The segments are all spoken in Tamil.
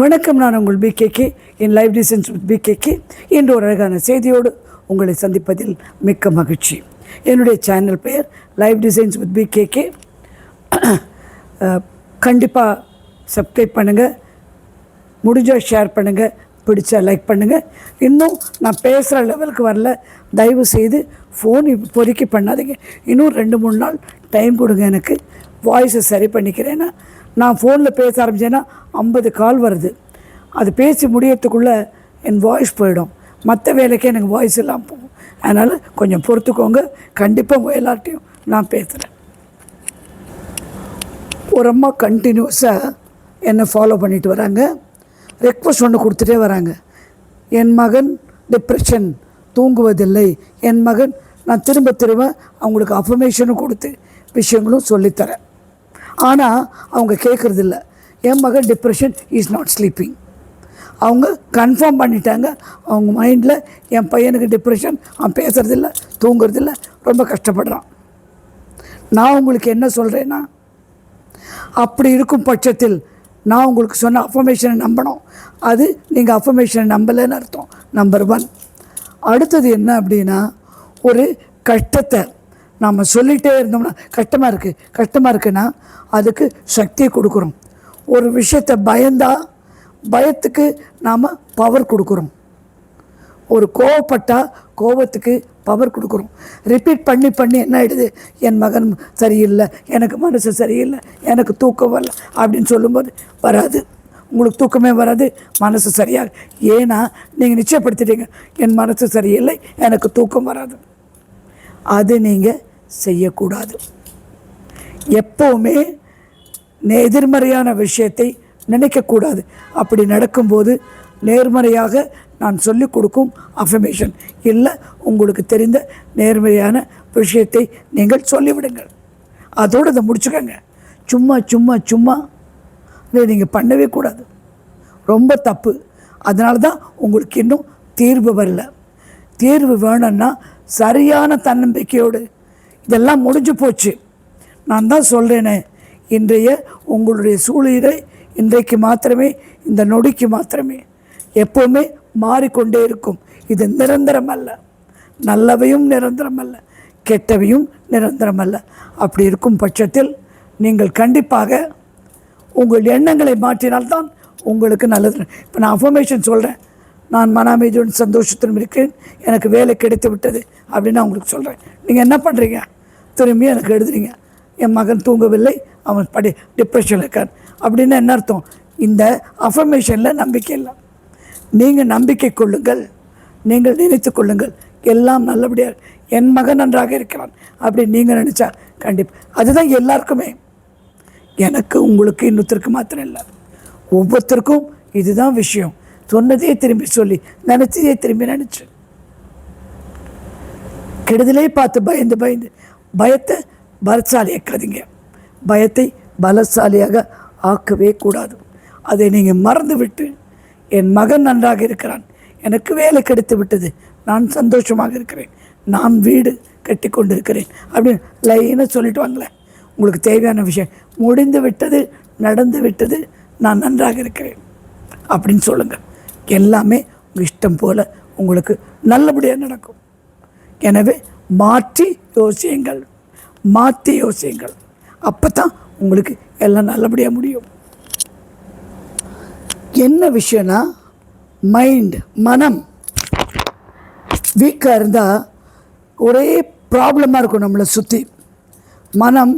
வணக்கம் நான் உங்கள் பிகேகே என் லைவ் டிசைன்ஸ் வித் பிகேகே என்ற ஒரு அழகான செய்தியோடு உங்களை சந்திப்பதில் மிக்க மகிழ்ச்சி. என்னுடைய சேனல் பெயர் லைவ் டிசைன்ஸ் வித் கே கண்டிப்பாக சப்ஸ்கிரைப் பண்ணுங்கள் முடிஞ்சால் ஷேர் பண்ணுங்கள் பிடிச்சா லைக் பண்ணுங்கள் இன்னும் நான் பேசுகிற லெவலுக்கு வரல. தயவு செய்து ஃபோன் இப்போதைக்கு பண்ணாதீங்க. இன்னும் ரெண்டு மூணு நாள் டைம் கொடுங்க எனக்கு. வாய்ஸை சரி பண்ணிக்கிறேன்னா நான் ஃபோனில் பேச ஆரம்பித்தேன்னா ஐம்பது கால் வருது. அது பேசி முடியறதுக்குள்ளே என் வாய்ஸ் போயிடும். மற்ற வேலைக்கே எனக்கு வாய்ஸ் இல்லாமல் போகும். அதனால் கொஞ்சம் பொறுத்துக்கோங்க. கண்டிப்பாக உங்கள் எல்லார்ட்டையும் நான் பேசுகிறேன் ஒரு அம்மா கண்டினியூஸாக என்னை ஃபாலோ பண்ணிட்டு வராங்க. ரெக்வஸ்ட் ஒன்று கொடுத்துட்டே வராங்க. என் மகன் டிப்ரெஷன் தூங்குவதில்லை. என் மகன் நான் திரும்ப திரும்ப அவங்களுக்கு அஃபர்மேஷனும் கொடுத்து விஷயங்களும் சொல்லித்தரேன். ஆனால் அவங்க கேட்குறதில்ல என் மகன் டிப்ரெஷன் இஸ் நாட் ஸ்லீப்பிங் அவங்க கன்ஃபார்ம் பண்ணிட்டாங்க. அவங்க மைண்டில் என் பையனுக்கு டிப்ரெஷன் அவன் பேசுகிறதில்ல தூங்குறதில்ல ரொம்ப கஷ்டப்படுறான். நான் உங்களுக்கு என்ன சொல்கிறேன்னா அப்படி இருக்கும் பட்சத்தில் நான் உங்களுக்கு சொன்ன அஃபர்மேஷனை நம்பணும். அது நீங்கள் அஃபர்மேஷனை நம்பலைன்னு அர்த்தம் நம்பர் ஒன் அடுத்தது என்ன அப்படின்னா ஒரு கஷ்டத்தை நாம் சொல்லிகிட்டே இருந்தோம்னா கஷ்டமாக இருக்குது கஷ்டமாக இருக்குன்னா அதுக்கு சக்தியை கொடுக்குறோம். ஒரு விஷயத்தை பயந்தா பயத்துக்கு நாம் பவர் கொடுக்குறோம். ஒரு கோவப்பட்டால் கோபத்துக்கு பவர் கொடுக்குறோம். ரிப்பீட் பண்ணி பண்ணி என்ன ஆகிடுது என் மகன் சரியில்லை எனக்கு மனசு சரியில்லை எனக்கு தூக்கம் வரல அப்படின்னு சொல்லும்போது வராது. உங்களுக்கு தூக்கமே வராது மனசு சரியாக ஏன்னா நீங்கள் நிச்சயப்படுத்திட்டீங்க. என் மனசு சரியில்லை எனக்கு தூக்கம் வராது. அது நீங்கள் செய்யக்கூடாது. எப்போவுமே எதிர்மறையான விஷயத்தை நினைக்கக்கூடாது. அப்படி நடக்கும்போது நேர்மறையாக நான் சொல்லிக் கொடுக்கும் அஃபர்மேஷன் இல்லை உங்களுக்கு தெரிந்த நேர்மறையான விஷயத்தை நீங்கள் சொல்லிவிடுங்கள். அதோடு அதை முடிச்சுக்கோங்க. சும்மா சும்மா சும்மா இதை நீங்கள் பண்ணவே கூடாது. ரொம்ப தப்பு. அதனால தான் உங்களுக்கு இன்னும் தீர்வு வரல. தீர்வு வேணும்னா சரியான தன்னம்பிக்கையோடு. இதெல்லாம் முடிஞ்சு போச்சு. நான் தான் சொல்கிறேனே இன்றைய உங்களுடைய சூழ்நிலை இன்றைக்கு மாத்திரமே இந்த நொடிக்கு மாத்திரமே. எப்போவுமே மாறிக்கொண்டே இருக்கும். இது நிரந்தரம் அல்ல. நல்லவையும் நிரந்தரம் அல்ல. கெட்டவையும் நிரந்தரம் அல்ல. அப்படி இருக்கும் பட்சத்தில் நீங்கள் கண்டிப்பாக உங்கள் எண்ணங்களை மாற்றினால்தான் உங்களுக்கு நல்லது. இப்போ நான் அஃபர்மேஷன் சொல்கிறேன் நான் மன அமைதியுடன் சந்தோஷத்துடன் இருக்கிறேன். எனக்கு வேலை கிடைத்து விட்டது அப்படின்னு நான் உங்களுக்கு சொல்கிறேன் நீங்கள் என்ன பண்ணுறீங்க திரும்பி எனக்கு எழுதுறீங்க. என் மகன் தூங்கவில்லை அவன் படி டிப்ரெஷனில் இருக்கான். அப்படின்னு என்ன அர்த்தம்? இந்த அஃபர்மேஷனில் நம்பிக்கை இல்லை. நீங்கள் நம்பிக்கை கொள்ளுங்கள். நீங்கள் நினைத்து கொள்ளுங்கள். எல்லாம் நல்லபடியாக என் மகன் நன்றாக இருக்கிறான். அப்படி நீங்கள் நினச்சா கண்டிப்பாக அதுதான் எல்லாருக்குமே. எனக்கு உங்களுக்கு இன்னொருத்தருக்கு மாத்திரம் இல்லை. ஒவ்வொருத்தருக்கும் இதுதான் விஷயம். சொன்னதையே திரும்பி சொல்லி நினச்சதையே திரும்பி நினச்சி. கெடுதலே பார்த்து பயந்து பயந்து பயத்தை பலசாலியாக்காதீங்க பயத்தை பலசாலியாக ஆக்கவே கூடாது. அதை நீங்கள் மறந்து விட்டு என் மகன் நன்றாக இருக்கிறான். எனக்கு வேலை கிடைத்து விட்டது. நான் சந்தோஷமாக இருக்கிறேன். நான் வீடு கட்டி கொண்டிருக்கிறேன். அப்படின்னு லைனாக சொல்லிட்டு வாங்களேன். உங்களுக்கு தேவையான விஷயம் முடிந்து விட்டது நடந்து விட்டது நான் நன்றாக இருக்கிறேன். அப்படின்னு சொல்லுங்கள் எல்லாமே உங்கள் இஷ்டம் போல் உங்களுக்கு நல்லபடியாக நடக்கும். எனவே மாற்றி யோசியுங்கள். மாற்றி யோசியுங்கள். அப்போ தான் உங்களுக்கு எல்லாம் நல்லபடியாக முடியும். என்ன விஷயம்னா மைண்ட் மனம் வீக்காக இருந்தால் ஒரே ப்ராப்ளமாக இருக்கும் நம்மளை சுற்றி மனம்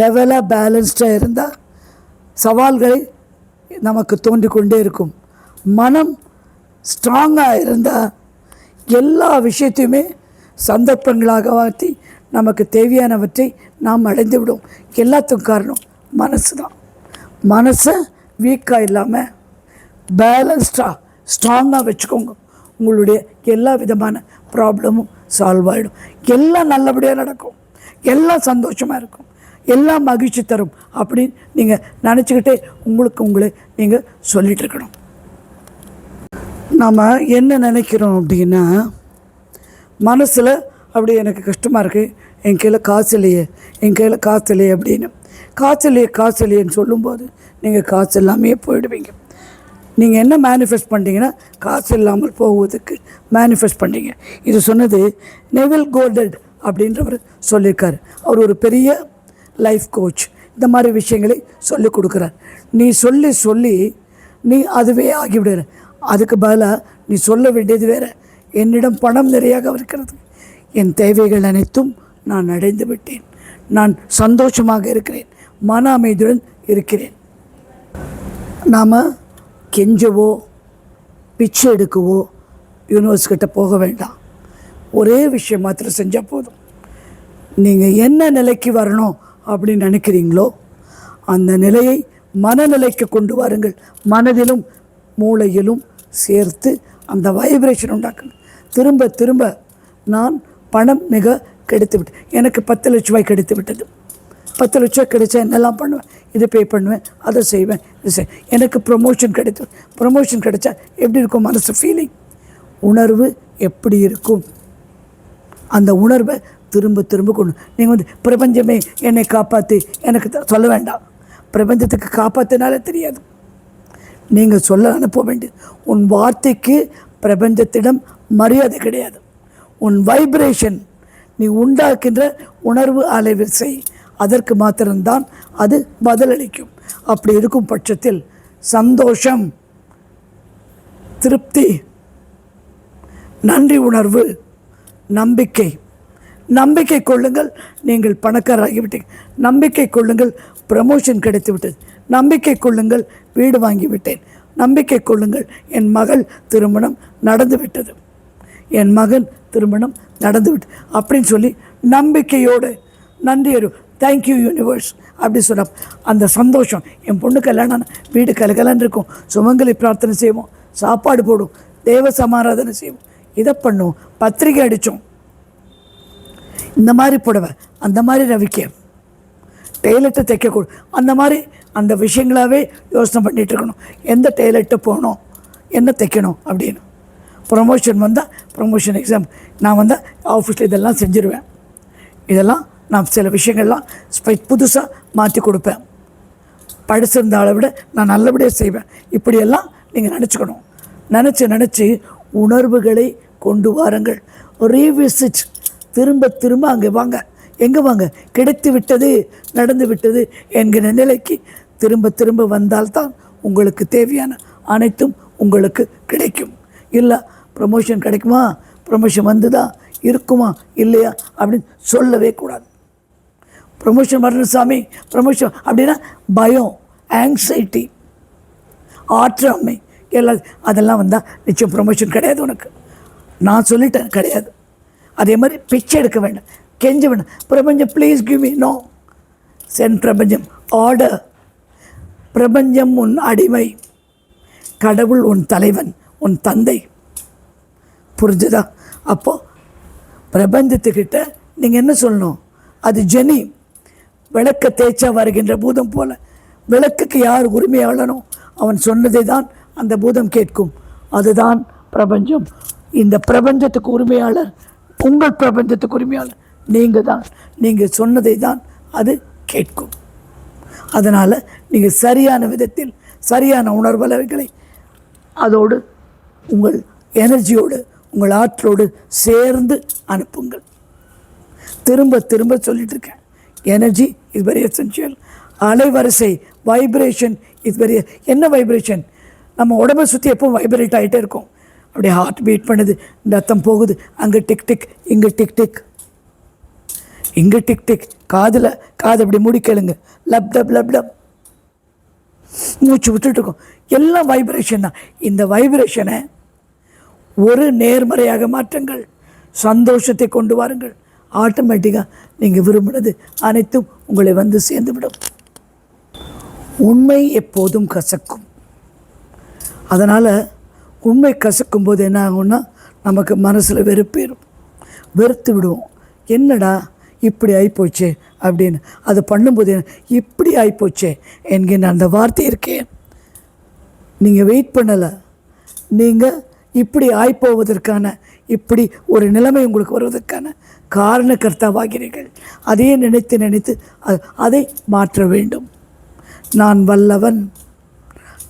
லெவலாக பேலன்ஸ்டாக இருந்தால் சவால்களை நமக்கு தோன்றிக்கொண்டே இருக்கும். மனம் ஸ்ட்ராங்காக இருந்தால் எல்லா விஷயத்தையுமே சந்தர்ப்பங்களாக மாற்றி நமக்கு தேவையானவற்றை நாம் அடைந்து விடும் எல்லாத்துக்கும் காரணம் மனசு தான். மனசை வீக்காக இல்லாமல் பேலன்ஸ்டாக ஸ்ட்ராங்காக வச்சுக்கோங்க. உங்களுடைய எல்லா விதமான ப்ராப்ளமும் சால்வ் ஆகிடும் எல்லாம் நல்லபடியாக நடக்கும். எல்லாம் சந்தோஷமாக இருக்கும். எல்லாம் மகிழ்ச்சி தரும் அப்படின்னு நீங்கள் நினச்சிக்கிட்டே உங்களுக்கு உங்களை நீங்கள் சொல்லிகிட்டு இருக்கணும். நாம் என்ன நினைக்கிறோம் அப்படின்னா மனசில் அப்படி எனக்கு கஷ்டமாக இருக்குது என் கையில் காசு இல்லையே என் கையில் காசு இல்லையே அப்படின்னு. காசு இல்லையே காசு இல்லையேன்னு சொல்லும்போது நீங்கள் காசு இல்லாமையே போயிடுவீங்க. நீங்கள் என்ன மேனிஃபெஸ்ட் பண்ணிட்டீங்கன்னா காசு இல்லாமல் போவதுக்கு மேனிஃபெஸ்ட் பண்ணிங்க இது சொன்னது நெவில் கோல்டட் அப்படின்றவர் சொல்லியிருக்கார். அவர் ஒரு பெரிய லைஃப் கோச் இந்த மாதிரி விஷயங்களை சொல்லிக் கொடுக்குறார். நீ சொல்லி சொல்லி நீ அதுவே ஆகிவிடுற அதுக்கு பதிலாக நீ சொல்ல வேண்டியது வேற. என்னிடம் பணம் நிறையாக இருக்கிறது. என் தேவைகள் அனைத்தும் நான் அடைந்து விட்டேன். நான் சந்தோஷமாக இருக்கிறேன். மன அமைதியுடன் இருக்கிறேன். நாம் கெஞ்சவோ பிச்சை எடுக்கவோ யூனிவர்ஸ் கிட்ட போக வேண்டாம். ஒரே விஷயம் மாத்திரம் செஞ்சால் போதும். நீங்கள் என்ன நிலைக்கு வரணும் அப்படின்னு நினைக்கிறீங்களோ அந்த நிலையை மனநிலைக்கு கொண்டு வாருங்கள். மனதிலும் மூளையிலும் சேர்த்து அந்த வைப்ரேஷன் உண்டாக்கணும் திரும்ப திரும்ப நான் பணம் மிக கெடுத்து விட்டு எனக்கு பத்து லட்ச ரூபாய் கிடைத்து விட்டது பத்து லட்சம் கிடைச்சா என்னெல்லாம் பண்ணுவேன்? இதை பே பண்ணுவேன் அதை செய்வேன் இது செய். எனக்கு ப்ரொமோஷன் கிடைத்து ப்ரொமோஷன் கிடைச்சா எப்படி இருக்கும் மனசு ஃபீலிங் உணர்வு எப்படி இருக்கும்? அந்த உணர்வை திரும்ப திரும்ப கொண்டு நீங்கள் வந்து பிரபஞ்சமே என்னை காப்பாற்றி எனக்கு சொல்ல வேண்டாம். பிரபஞ்சத்துக்கு காப்பாற்றினாலே தெரியாது. நீங்கள் சொல்ல அனுப்ப வேண்டியது உன் வார்த்தைக்கு பிரபஞ்சத்திடம் மரியாதை கிடையாது. உன் வைப்ரேஷன் நீ உண்டாக்கின்ற உணர்வு அலைவரிசை அதற்கு மாத்திரம்தான் அது பதிலளிக்கும். அப்படி இருக்கும் பட்சத்தில் சந்தோஷம் திருப்தி நன்றி உணர்வு நம்பிக்கை. நம்பிக்கை கொள்ளுங்கள். நீங்கள் பணக்காரராகிவிட்டீங்க நம்பிக்கை கொள்ளுங்கள். ப்ரமோஷன் கிடைத்து விட்டது நம்பிக்கை கொள்ளுங்கள் வீடு வாங்கிவிட்டேன். நம்பிக்கை கொள்ளுங்கள் என் மகள் திருமணம் நடந்து விட்டது என் மகன் திருமணம் நடந்து விட்டு அப்படின்னு சொல்லி நம்பிக்கையோடு நன்றி அறிவு தேங்க்யூ யூனிவர்ஸ் அப்படி சொன்ன அந்த சந்தோஷம் என் பொண்ணு கல்யாணம் வீடு கலகலன்னு இருக்கும். சுமங்கலி பிரார்த்தனை செய்வோம். சாப்பாடு போடும். தேவ சமாராதனை செய்வோம். இதை பண்ணுவோம். பத்திரிக்கை அடித்தோம். இந்த மாதிரி புடவை அந்த மாதிரி ரவிக்கேன் டெய்லெட்டை தைக்கக்கூடும் அந்த மாதிரி அந்த விஷயங்களாகவே யோசனை பண்ணிகிட்டு இருக்கணும். எந்த டெய்லெட்டை போகணும்? என்ன தைக்கணும் அப்படின்னு. ப்ரொமோஷன் வந்தால் ப்ரொமோஷன் எக்ஸாம் நான் வந்தால் ஆஃபீஸில் இதெல்லாம் செஞ்சுருவேன். இதெல்லாம் நான் சில விஷயங்கள்லாம் ஸ்பை புதுசாக மாற்றி கொடுப்பேன். படிச்சிருந்த விட நான் நல்லபடியாக செய்வேன். இப்படியெல்லாம் நீங்கள் நினச்சிக்கணும். நினச்சி நினச்சி உணர்வுகளை கொண்டு வாருங்கள். ரீவிசிட் திரும்ப திரும்ப அங்கே வாங்க. எங்கே வாங்க? கிடைத்து விட்டது நடந்து விட்டது என்கிற நிலைக்கு திரும்ப திரும்ப வந்தால்தான் உங்களுக்கு தேவையான அனைத்தும் உங்களுக்கு கிடைக்கும். இல்லை ப்ரமோஷன் கிடைக்குமா? ப்ரமோஷன் வந்துதா? இருக்குமா? இல்லையா? அப்படின்னு சொல்லவே கூடாது. ப்ரமோஷன் வரணும் சாமி. ப்ரமோஷன் அப்படின்னா பயம் ஆங்ஸைட்டி ஆற்றாமை. எல்லாம் அதெல்லாம் வந்தால் நிச்சயம் ப்ரமோஷன் கிடையாது உனக்கு. நான் சொல்லிட்டேன் கிடையாது. அதே மாதிரி பிச்சை எடுக்க வேண்டாம். கெஞ்சவன். பிரபஞ்சம் ப்ளீஸ் கிவ் மீ நோ சென் பிரபஞ்சம் ஆர்டர் பிரபஞ்சம் உன் அடிமை. கடவுள் உன் தலைவன் உன் தந்தை. புரிஞ்சுதா? அப்போது பிரபஞ்சத்துக்கிட்ட நீங்கள் என்ன சொல்லணும்? அது ஜெனி. விளக்க தேய்ச்சா வருகின்ற பூதம் போல. விளக்குக்கு யார் உரிமையாளனோ அவன் சொன்னதை தான் அந்த பூதம் கேட்கும். அதுதான் பிரபஞ்சம். இந்த பிரபஞ்சத்துக்கு உரிமையாளர் உங்கள் பிரபஞ்சத்துக்கு உரிமையாளர். நீங்கள் தான் நீங்கள் சொன்னதை தான் அது கேட்கும். அதனால் நீங்கள் சரியான விதத்தில் சரியான உணர்வலைகளை அதோடு உங்கள் எனர்ஜியோடு உங்கள் ஆற்றலோடு சேர்ந்து அனுப்புங்கள். திரும்ப திரும்ப சொல்லிட்டு இருக்கேன் எனர்ஜி இஸ் வெரி எசென்ஷியல் அலைவரிசை வைப்ரேஷன் இஸ் வெரி என்ன வைப்ரேஷன் நம்ம உடம்பை சுற்றி எப்போ வைப்ரேட் ஆகிட்டே இருக்கும். அப்படியே ஹார்ட் பீட் பண்ணுது ரத்தம் போகுது அங்கே டிக் டிக் இங்கே டிக் டிக் இங்கே டிக் டிக் காதில் காது அப்படி மூடி கேளுங்க. Lub dub lub dub. மூச்சு விட்டுட்டு இருக்கும். எல்லாம் வைப்ரேஷன் தான். இந்த வைப்ரேஷனை ஒரு நேர்மறையாக மாற்றுங்கள். சந்தோஷத்தை கொண்டு வாருங்கள். ஆட்டோமேட்டிக்காக நீங்கள் விரும்பினது அனைத்தும் உங்களை வந்து சேர்ந்துவிடும். உண்மை எப்போதும் கசக்கும். அதனால் உண்மை கசக்கும் போது என்ன ஆகும்னா நமக்கு மனசில் வெறுப்பேறும் வெறுத்து விடுவோம். என்னடா இப்படி ஆகிப்போச்சு அப்படின்னு. அது பண்ணும்போது இப்படி ஆகிப்போச்சு என்கின்ற அந்த வார்த்தை இருக்கே. நீங்கள் வெயிட் பண்ணலை. நீங்கள் இப்படி ஆய்ப்போவதற்கான இப்படி ஒரு நிலைமை உங்களுக்கு வருவதற்கான காரணக்கர்த்தாவாகிறீர்கள் அதையே நினைத்து நினைத்து அதை மாற்ற வேண்டும். நான் வல்லவன்.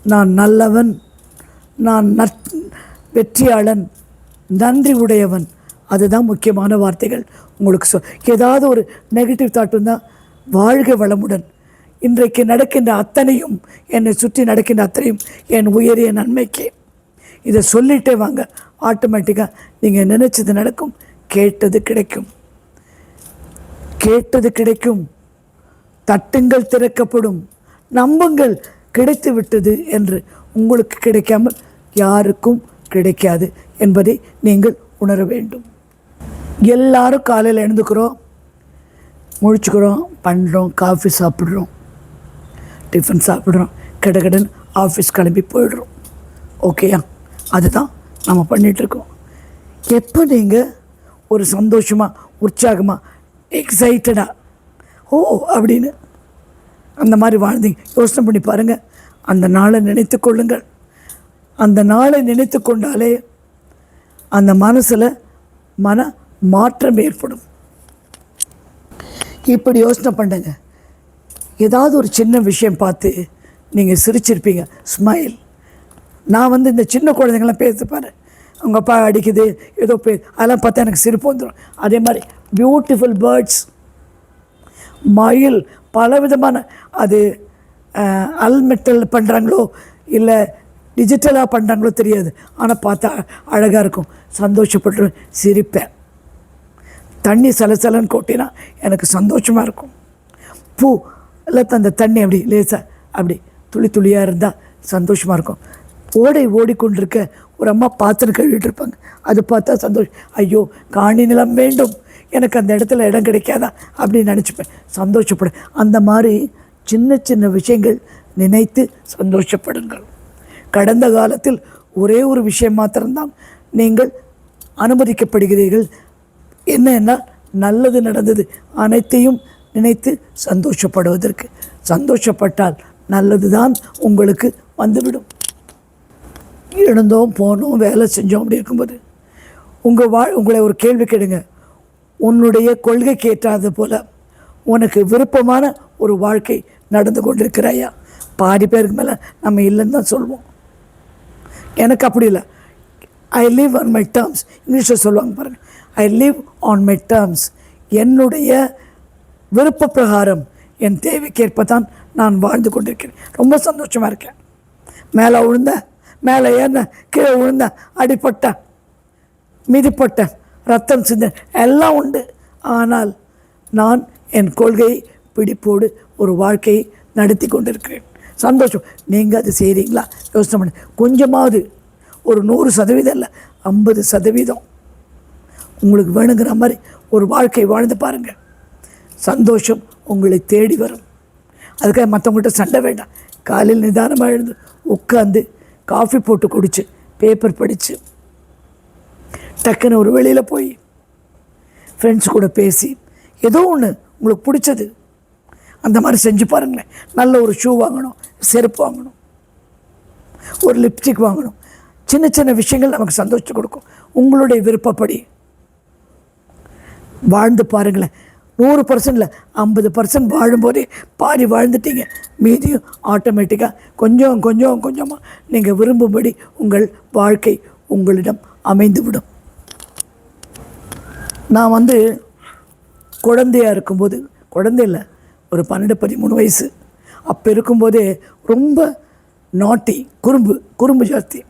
நான் நல்லவன். நான் நற் வெற்றியாளன். நன்றி உடையவன். அதுதான் முக்கியமான வார்த்தைகள். உங்களுக்கு சொ ஏதாவது ஒரு நெகட்டிவ் தாட் இருந்தால் வாழ்க வளமுடன். இன்றைக்கு நடக்கின்ற அத்தனையும் என்னை சுற்றி நடக்கின்ற அத்தனையும் என் உயரிய நன்மைக்கே. இதை சொல்லிட்டே வாங்க. ஆட்டோமேட்டிக்காக நீங்கள் நினச்சது நடக்கும் கேட்டது கிடைக்கும். கேட்டது கிடைக்கும். தட்டுங்கள் திறக்கப்படும். நம்புங்கள் கிடைத்து விட்டது என்று உங்களுக்கு கிடைக்காமல் யாருக்கும் கிடைக்காது என்பதை நீங்கள் உணர வேண்டும். எல்லாரும் காலையில் எழுந்துக்கிறோம். முழிச்சுக்கிறோம் பண்ணுறோம் காஃபி சாப்பிட்றோம். டிஃபன் சாப்பிட்றோம். கடகடன் ஆஃபீஸ் கிளம்பி போயிடுறோம். ஓகேயா அதுதான் நம்ம பண்ணிகிட்ருக்கோம் எப்போ நீங்கள் ஒரு சந்தோஷமாக உற்சாகமாக எக்ஸைட்டடாக ஓ அப்படின்னு அந்த மாதிரி வாழ்ந்தீங்க. யோசனை பண்ணி பாருங்கள் அந்த நாளை நினைத்து கொள்ளுங்கள். அந்த நாளை நினைத்து கொண்டாலே அந்த மனசில் மன மாற்றம் ஏற்படும். இப்படி யோசனை பண்ணுங்க ஏதாவது ஒரு சின்ன விஷயம் பார்த்து நீங்கள் சிரிச்சிருப்பீங்க. ஸ்மைல் நான் வந்து இந்த சின்ன குழந்தைங்களாம் பேசுப்பார் அவங்க அப்பா அடிக்குது ஏதோ பே அதெல்லாம் பார்த்தா எனக்கு சிரிப்பு வந்துடும் அதே மாதிரி பியூட்டிஃபுல் பேர்ட்ஸ் மயில் பலவிதமான அது அல்மெட்டல் பண்ணுறாங்களோ இல்லை டிஜிட்டலாக பண்ணுறாங்களோ தெரியாது. ஆனால் பார்த்தா அழகாக இருக்கும். சந்தோஷப்பட்டு சிரிப்பேன். தண்ணி சலசலன்னு கொட்டினா எனக்கு சந்தோஷமாக இருக்கும். பூ இல்லை அந்த தண்ணி அப்படி லேசாக அப்படி துளி துளியாக இருந்தால் சந்தோஷமாக இருக்கும். ஓடை ஓடிக்கொண்டிருக்க ஒரு அம்மா பாத்திரம் கழுவிட்டு இருப்பாங்க. அது பார்த்தா சந்தோஷம். ஐயோ காணி நிலம் வேண்டும். எனக்கு அந்த இடத்துல இடம் கிடைக்காதா அப்படின்னு நினச்சிப்பேன். சந்தோஷப்படு. அந்த மாதிரி சின்ன சின்ன விஷயங்கள் நினைத்து சந்தோஷப்படுங்கள். கடந்த காலத்தில் ஒரே ஒரு விஷயம் மாத்திரம்தான் நீங்கள் அனுமதிக்கப்படுகிறீர்கள். என்னன்னா நல்லது நடந்தது அனைத்தையும் நினைத்து சந்தோஷப்படுவதற்கு. சந்தோஷப்பட்டால் நல்லது தான் உங்களுக்கு வந்துவிடும். எழுந்தோம் போனோம் வேலை செஞ்சோம் அப்படி இருக்கும்போது உங்கள் வா உங்களை ஒரு கேள்வி கேடுங்க உன்னுடைய கொள்கைக்கு ஏற்றாது போல் உனக்கு விருப்பமான ஒரு வாழ்க்கை நடந்து கொண்டிருக்கிறாயா? பாதி பேருக்கு மேலே நம்ம இல்லைன்னு தான் சொல்லுவோம் எனக்கு அப்படி இல்லை. I live on my terms இங்கிலீஷில் சொல்லுவாங்க பாருங்கள் I live on my terms என்னுடைய விருப்ப பிரகாரம் என் தேவைக்கேற்ப தான் நான் வாழ்ந்து கொண்டிருக்கிறேன். ரொம்ப சந்தோஷமாக இருக்கேன். மேலே விழுந்தேன் மேலே ஏறினேன் கீழே விழுந்த அடிப்பட்டேன் மிதிப்பட்டேன் ரத்தம் சிந்த எல்லாம் உண்டு. ஆனால் நான் என் கொள்கையை பிடிப்போடு ஒரு வாழ்க்கையை நடத்தி கொண்டிருக்கிறேன். சந்தோஷம். நீங்கள் அது செய்கிறீங்களா யோசனை பண்ணி. கொஞ்சமாவது ஒரு நூறு சதவீதம் இல்லை ஐம்பது சதவீதம். உங்களுக்கு வேணுங்கிற மாதிரி ஒரு வாழ்க்கை வாழ்ந்து பாருங்கள். சந்தோஷம் உங்களை தேடி வரும். அதுக்காக மற்றவங்கள்ட்ட சண்டை வேண்டாம். காலையில் நிதானமாக எழுந்து உட்காந்து காஃபி போட்டு குடித்து பேப்பர் படித்து டக்குன்னு ஒரு வெளியில் போய் ஃப்ரெண்ட்ஸ் கூட பேசி ஏதோ ஒன்று உங்களுக்கு பிடிச்சது அந்த மாதிரி செஞ்சு பாருங்களேன். நல்ல ஒரு ஷூ வாங்கணும் செருப்பு வாங்கணும் ஒரு லிப்ஸ்டிக் வாங்கணும். சின்ன சின்ன விஷயங்கள் நமக்கு சந்தோஷத்தை கொடுக்கும். உங்களுடைய விருப்பப்படி வாழ்ந்து பாருங்களேன். நூறு பர்சன்டில் ஐம்பது பர்சன்ட் வாழும்போதே பாதி வாழ்ந்துட்டீங்க. மீதியும் ஆட்டோமேட்டிக்காக கொஞ்சம் கொஞ்சம் கொஞ்சமாக நீங்கள் விரும்பும்படி உங்கள் வாழ்க்கை உங்களிடம் அமைந்துவிடும். நான் வந்து குழந்தையாக இருக்கும்போது குழந்தை இல்லை ஒரு பன்னெண்டு பதிமூணு வயசு. அப்போ இருக்கும்போதே ரொம்ப நாட்டி குறும்பு குறும்பு ஜாஸ்தி.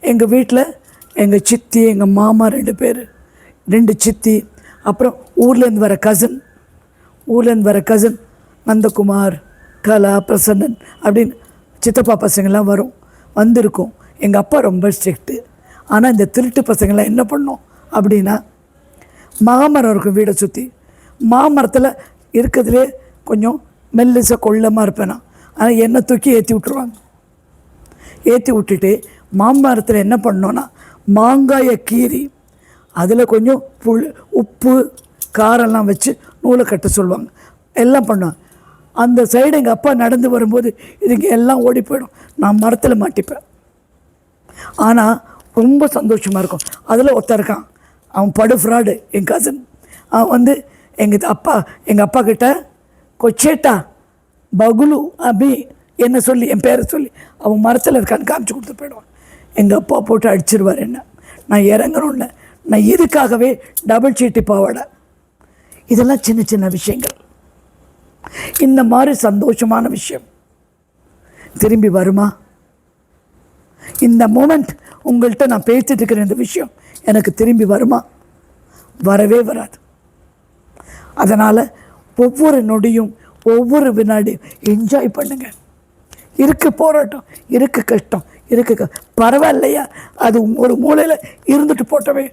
எங்கள் வீட்டில் எங்கள் சித்தி எங்கள் மாமா ரெண்டு பேர். ரெண்டு சித்தி அப்புறம் ஊர்லேருந்து வர கசின் ஊர்லேருந்து வர கசின் நந்தகுமார் கலா பிரசன்னன் அப்படின்னு சித்தப்பா பசங்கள்லாம் வரும் வந்திருக்கும். எங்கள் அப்பா ரொம்ப ஸ்ட்ரிக்ட்டு ஆனால் இந்த திருட்டு பசங்களாம் என்ன பண்ணோம் அப்படின்னா மாமரம் இருக்கும் வீடை சுற்றி மாமரத்தில் இருக்கிறதுலே கொஞ்சம் மெல்லிச கொள்ளமாக இருப்பேன். நான் ஆனால் என்னை தூக்கி ஏற்றி விட்ருவாங்க ஏற்றி விட்டுட்டு மாமரத்தில் என்ன பண்ணோன்னா மாங்காயை கீறி அதில் கொஞ்சம் புல் உப்பு காரெல்லாம் வச்சு நூலை கட்ட சொல்லுவாங்க. எல்லாம் பண்ணுவாங்க. அந்த சைடு எங்கள் அப்பா நடந்து வரும்போது இதுங்க எல்லாம் ஓடி போயிடும். நான் மரத்தில் மாட்டிப்பேன். ஆனால் ரொம்ப சந்தோஷமாக இருக்கும். அதில் ஒருத்தன் இருக்கான். அவன் படு ஃப்ராடு என் கசன் அவன் வந்து எங்கள் அப்பா எங்கள் அப்பா கிட்ட கொச்சேட்டா பகுலு அபி என்ன சொல்லி என் பேரை சொல்லி அவன் மரத்தில் இருக்கான்னு காமிச்சு கொடுத்து போயிடுவான். எங்கள் அப்பா போட்டு அடிச்சிருவார் என்ன. நான் இறங்கணும்ல நான் இதுக்காகவே டபுள் சீட்டு பாவாடை இதெல்லாம் சின்ன சின்ன விஷயங்கள். இந்த மாதிரி சந்தோஷமான விஷயம். திரும்பி வருமா? இந்த மூமெண்ட் உங்கள்கிட்ட நான் பேசிட்டு இருக்கிற இந்த விஷயம் எனக்கு திரும்பி வருமா? வரவே வராது. அதனால் ஒவ்வொரு நொடியும் ஒவ்வொரு வினாடியும் என்ஜாய் பண்ணுங்கள் இருக்குது போராட்டம் இருக்குது கஷ்டம் இருக்குது பரவாயில்லையா? அது ஒரு மூலையில் இருந்துட்டு போட்டவே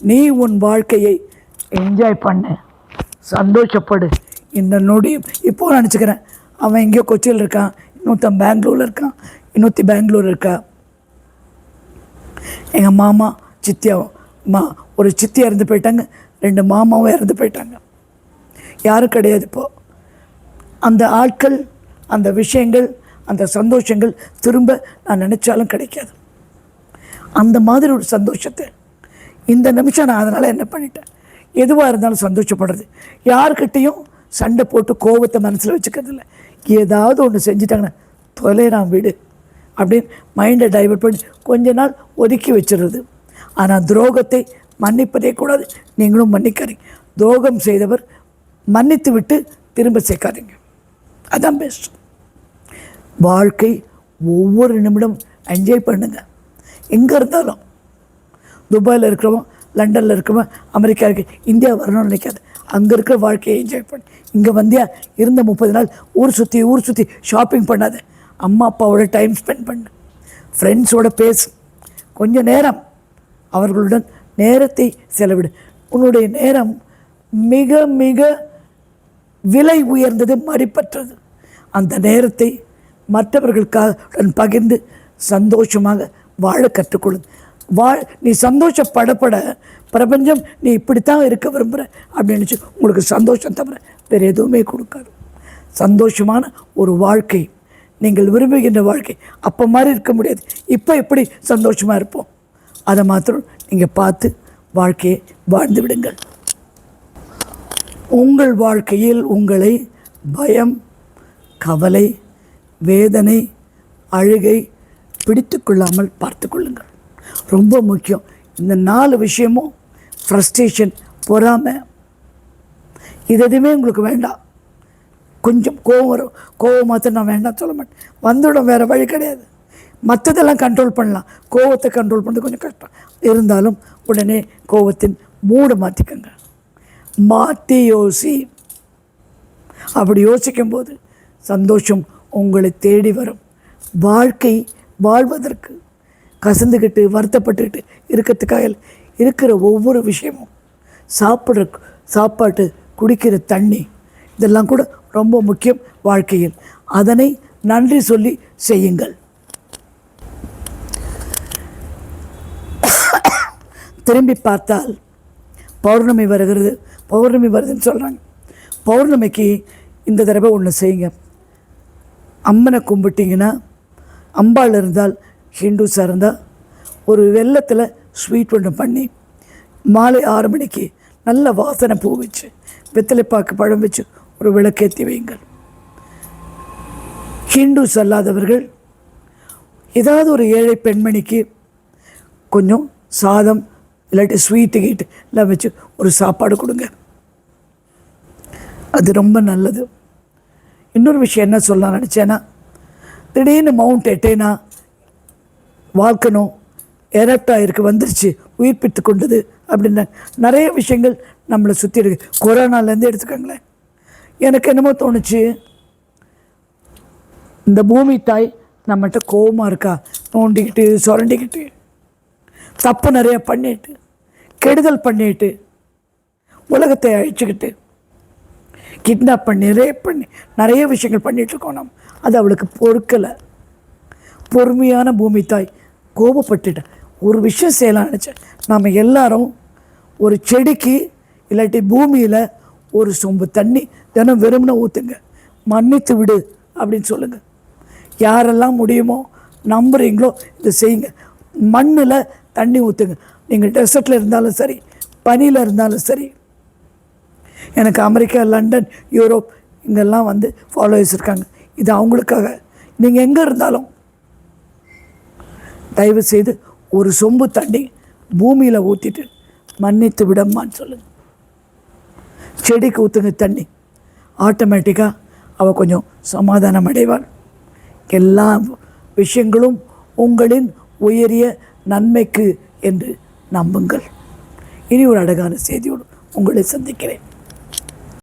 நீ உன் வாழ்க்கையை என்ஜாய் பண்ணு. சந்தோஷப்படு. இந்த நொடியும் இப்போ நினச்சிக்கிறேன். அவன் எங்கேயோ கொச்சியில் இருக்கான். இன்னொருத்தன் பெங்களூரில் இருக்கான். இன்னொருத்தி பெங்களூர் இருக்கா? எங்கள் மாமா சித்தியாவும் மா ஒரு சித்தி இறந்து போயிட்டாங்க. ரெண்டு மாமாவும் இறந்து போயிட்டாங்க. யாரும் கிடையாது இப்போ. அந்த ஆட்கள் அந்த விஷயங்கள் அந்த சந்தோஷங்கள் திரும்ப நான் நினச்சாலும் கிடைக்காது. அந்த மாதிரி ஒரு சந்தோஷத்தை இந்த நிமிஷம் நான் அதனால் என்ன பண்ணிட்டேன்? எதுவாக இருந்தாலும் சந்தோஷப்படுறது. யார்கிட்டேயும் சண்டை போட்டு கோபத்தை மனசில் வச்சுக்கிறது இல்லை. ஏதாவது ஒன்று செஞ்சுட்டாங்கன்னா தொலைறான் வீடு அப்படின்னு மைண்டை டைவெர்ட் பண்ணி கொஞ்ச நாள் ஒதுக்கி வச்சிடுறது. ஆனால் துரோகத்தை மன்னிப்பதே கூடாது. நீங்களும் மன்னிக்காதீங்க. துரோகம் செய்தவர் மன்னித்து விட்டு திரும்ப சேர்க்காதீங்க. அதான் பெஸ்ட் வாழ்க்கை ஒவ்வொரு நிமிடம் என்ஜாய் பண்ணுங்கள் எங்கே இருந்தாலும் துபாயில் இருக்கிறவன் லண்டனில் இருக்கிறவன் அமெரிக்கா இருக்க இந்தியா வரணும்னு நினைக்காது. அங்கே இருக்கிற வாழ்க்கையை என்ஜாய் பண்ணு. இங்கே வந்தியா இருந்த முப்பது நாள் ஊர் சுற்றி ஊர் சுற்றி ஷாப்பிங் பண்ணாத. அம்மா அப்பாவோட டைம் ஸ்பெண்ட் பண்ணு. ஃப்ரெண்ட்ஸோட பேசு. கொஞ்சம் நேரம் அவர்களுடன் நேரத்தை செலவிடு. உன்னுடைய நேரம் மிக மிக விலை உயர்ந்தது மதிப்பற்றது. அந்த நேரத்தை மற்றவர்களுக்காக பகிர்ந்து சந்தோஷமாக வாழ கற்றுக்கொள்ளுது வாழ் நீ சந்தோஷப்படப்பட. பிரபஞ்சம் நீ இப்படித்தான் இருக்க விரும்புகிற அப்படின்னு நினச்சி உங்களுக்கு சந்தோஷம் தவிர வேறு எதுவுமே கொடுக்காது. சந்தோஷமான ஒரு வாழ்க்கை. நீங்கள் விரும்புகின்ற வாழ்க்கை. அப்போ மாதிரி இருக்க முடியாது. இப்போ எப்படி சந்தோஷமாக இருப்போம்? அதை மாத்திரம் நீங்கள் பார்த்து வாழ்க்கையை வாழ்ந்து விடுங்கள். உங்கள் வாழ்க்கையில் உங்களை பயம் கவலை வேதனை அழுகை பிடித்து கொள்ளாமல் பார்த்து கொள்ளுங்கள். ரொம்ப முக்கியம். இந்த நாலு விஷயமும் ஃப்ரஸ்ட்ரேஷன் பொறாமை இது எதுவுமே உங்களுக்கு வேண்டாம். கொஞ்சம் கோவம் வரும். கோவம் நான் வேண்டாம் சொல்ல மாட்டேன். வந்துவிடும் வேறு வழி கிடையாது. மற்றதெல்லாம் கண்ட்ரோல் பண்ணலாம். கோவத்தை கண்ட்ரோல் பண்ணுறது கொஞ்சம் கஷ்டம். இருந்தாலும் உடனே கோவத்தின் மூடு மாற்றிக்கங்க மாற்றி யோசி. அப்படி யோசிக்கும்போது சந்தோஷம் உங்களை தேடி வரும். வாழ்க்கை வாழ்வதற்கு கசந்துக்கிட்டு வருத்தப்பட்டுக்கிட்டு இருக்கிறதுக்காக இருக்கிற ஒவ்வொரு விஷயமும் சாப்பிட்ற சாப்பாட்டு குடிக்கிற தண்ணி இதெல்லாம் கூட ரொம்ப முக்கியம் வாழ்க்கையில். அதனை நன்றி சொல்லி செய்யுங்கள். திரும்பி பார்த்தால் பௌர்ணமி வருகிறது. பௌர்ணமி வருதுன்னு சொல்கிறாங்க பௌர்ணமிக்கு இந்த தடவை ஒன்று செய்யுங்க. அம்மனை கும்பிட்டிங்கன்னா அம்பாள் இருந்தால் ஹிந்துஸாக இருந்தால் ஒரு வெள்ளத்தில் ஸ்வீட் ஒன்று பண்ணி மாலை ஆறு மணிக்கு நல்ல வாசனை பூ வச்சு வெத்தலைப்பாக்கு பழம் வச்சு ஒரு விளக்கேற்றி வையுங்கள். ஹிந்துஸ் அல்லாதவர்கள் ஏதாவது ஒரு ஏழை பெண்மணிக்கு கொஞ்சம் சாதம் இல்லாட்டி ஸ்வீட்டு கீட்டு எல்லாம் வச்சு ஒரு சாப்பாடு கொடுங்க. அது ரொம்ப நல்லது. இன்னொரு விஷயம் என்ன சொல்லலாம் நினச்சேன்னா திடீர்னு மவுண்ட் எட்டேனா வாழ்க்கணும் எரட்டாக இருக்கு வந்துருச்சு உயிர்ப்பித்து கொண்டது அப்படின்னா நிறைய விஷயங்கள் நம்மளை சுற்றி இருக்கு. கொரோனாலேருந்து எடுத்துக்கோங்களேன். எனக்கு என்னமோ தோணுச்சு இந்த பூமி தாய் நம்மகிட்ட கோவமாக இருக்கா? நோண்டிக்கிட்டு சுரண்டிக்கிட்டு தப்பு நிறைய பண்ணிட்டு கெடுதல் பண்ணிட்டு உலகத்தை அழிச்சுக்கிட்டு கிட்னாப் பண்ணி ரேப் பண்ணி நிறைய விஷயங்கள் பண்ணிகிட்டு இருக்கோம் நம்ம. அது அவளுக்கு பொறுக்கலை. பொறுமையான பூமி தாய். கோபப்பட்டுட்டேன். ஒரு விஷயம் செய்யலாம் நினச்சேன். நாம் எல்லாரும் ஒரு செடிக்கு இல்லாட்டி பூமியில் ஒரு சொம்பு தண்ணி தினம் வெறும்னு ஊற்றுங்க மன்னித்து விடு அப்படின்னு சொல்லுங்கள் யாரெல்லாம் முடியுமோ நம்புகிறீங்களோ இதை செய்யுங்க. மண்ணில் தண்ணி ஊற்றுங்க நீங்கள் டெசர்ட்டில் இருந்தாலும் சரி பனியில் இருந்தாலும் சரி. எனக்கு அமெரிக்கா லண்டன் யூரோப் இங்கெல்லாம் வந்து ஃபாலோயர்ஸ் இருக்காங்க. இது அவங்களுக்காக. நீங்கள் எங்கே இருந்தாலும் தயவு செய்து ஒரு சொம்பு தண்ணி பூமியில் ஊற்றிட்டு மன்னித்து விடம்மான்னு சொல்லுங்கள் செடிக்கு ஊற்றுங்க தண்ணி ஆட்டோமேட்டிக்காக அவள் கொஞ்சம் சமாதானம் அடைவாள். எல்லா விஷயங்களும் உங்களின் உயரிய நன்மைக்கு என்று நம்புங்கள். இனி ஒரு அழகான செய்தியோடு உங்களை சந்திக்கிறேன்.